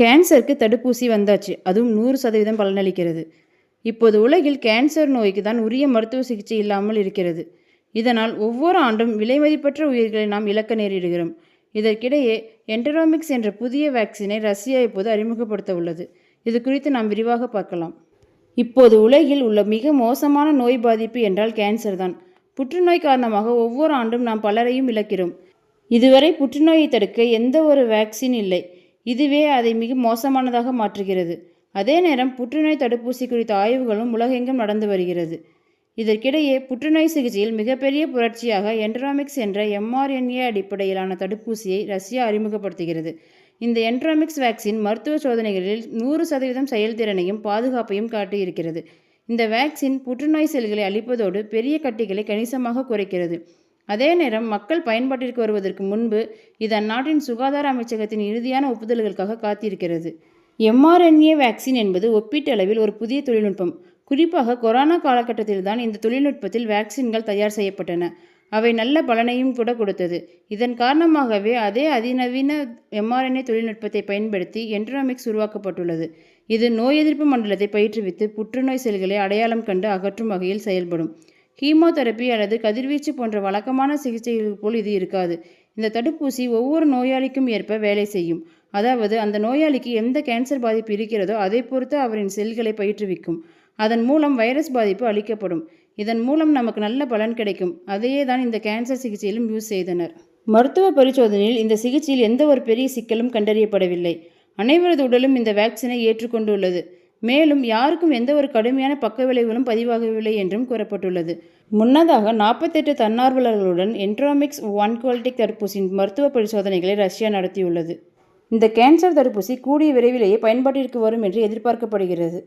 கேன்சருக்கு தடுப்பூசி வந்தாச்சு. அதுவும் நூறு சதவீதம் பலனளிக்கிறது. இப்போது உலகில் கேன்சர் நோய்க்கு தான் உரிய மருத்துவ சிகிச்சை இல்லாமல் இருக்கிறது. இதனால் ஒவ்வொரு ஆண்டும் விலைமதிப்பற்ற உயிர்களை நாம் இழக்க நேரிடுகிறோம். இதற்கிடையே என்டரோமிக்ஸ் என்ற புதிய வேக்சினை ரஷ்யா இப்போது அறிமுகப்படுத்த உள்ளது. இது குறித்து நாம் விரிவாக பார்க்கலாம். இப்போது உலகில் உள்ள மிக மோசமான நோய் பாதிப்பு என்றால் கேன்சர் தான். புற்றுநோய் காரணமாக ஒவ்வொரு ஆண்டும் நாம் பலரையும் இழக்கிறோம். இதுவரை புற்றுநோயை தடுக்க எந்த ஒரு வேக்சின் இல்லை. இதுவே அதை மிக மோசமானதாக மாற்றுகிறது. அதே நேரம் புற்றுநோய் தடுப்பூசி குறித்த ஆய்வுகளும் உலகெங்கும் நடந்து வருகிறது. இதற்கிடையே புற்றுநோய் சிகிச்சையில் மிகப்பெரிய புரட்சியாக என்ட்ராமிக்ஸ் என்ற எம்ஆர்என்ஏ அடிப்படையிலான தடுப்பூசியை ரஷ்யா அறிமுகப்படுத்துகிறது. இந்த என்ட்ராமிக்ஸ் வேக்சின் மருத்துவ சோதனைகளில் நூறு சதவீதம் செயல்திறனையும் பாதுகாப்பையும் காட்டியிருக்கிறது. இந்த வேக்சின் புற்றுநோய் செல்களை அழிப்பதோடு பெரிய கட்டிகளை கணிசமாக குறைக்கிறது. அதே நேரம் மக்கள் பயன்பாட்டிற்கு வருவதற்கு முன்பு இது அந்நாட்டின் சுகாதார அமைச்சகத்தின் இறுதியான ஒப்புதல்களுக்காக காத்திருக்கிறது. எம்ஆர்என்ஏ வேக்சின் என்பது ஒப்பீட்டளவில் ஒரு புதிய தொழில்நுட்பம். குறிப்பாக கொரோனா காலகட்டத்தில் தான் இந்த தொழில்நுட்பத்தில் வேக்சின்கள் தயார் செய்யப்பட்டன. அவை நல்ல பலனையும் கூட கொடுத்தது. இதன் காரணமாகவே அதே அதிநவீன எம்ஆர்என்ஏ தொழில்நுட்பத்தை பயன்படுத்தி என்ட்ரோமிக்ஸ் உருவாக்கப்பட்டுள்ளது. இது நோய் எதிர்ப்பு மண்டலத்தை பயிற்றுவித்து புற்றுநோய் செல்களை அடையாளம் கண்டு அகற்றும் வகையில் செயல்படும். ஹீமோதெரபி அல்லது கதிர்வீச்சு போன்ற வழக்கமான சிகிச்சைகள் போல் இது இருக்காது. இந்த தடுப்பூசி ஒவ்வொரு நோயாளிக்கும் ஏற்ப வேலை செய்யும். அதாவது அந்த நோயாளிக்கு எந்த கேன்சர் பாதிப்பு இருக்கிறதோ அதை பொறுத்து அவரின் செல்களை பயிற்றுவிக்கும். அதன் மூலம் வைரஸ் பாதிப்பு அளிக்கப்படும். இதன் மூலம் நமக்கு நல்ல பலன் கிடைக்கும். அதையே தான் இந்த கேன்சர் சிகிச்சையிலும் யூஸ் செய்தனர். மருத்துவ பரிசோதனையில் இந்த சிகிச்சையில் எந்த ஒரு பெரிய சிக்கலும் கண்டறியப்படவில்லை. அனைவரது உடலும் இந்த வேக்சினை ஏற்றுக்கொண்டுள்ளது. மேலும் யாருக்கும் எந்த ஒரு கடுமையான பக்க விளைவுகளும் பதிவாகவில்லை என்றும் கூறப்பட்டுள்ளது. முன்னதாக நாற்பத்தெட்டு தன்னார்வலர்களுடன் என்ட்ராமிக்ஸ் ஒன் குவாலிட்டிக் தடுப்பூசியின் மருத்துவ பரிசோதனைகளை ரஷ்யா நடத்தியுள்ளது. இந்த கேன்சர் தடுப்பூசி கூடிய விரைவிலேயே பயன்பாட்டிற்கு வரும் என்று எதிர்பார்க்கப்படுகிறது.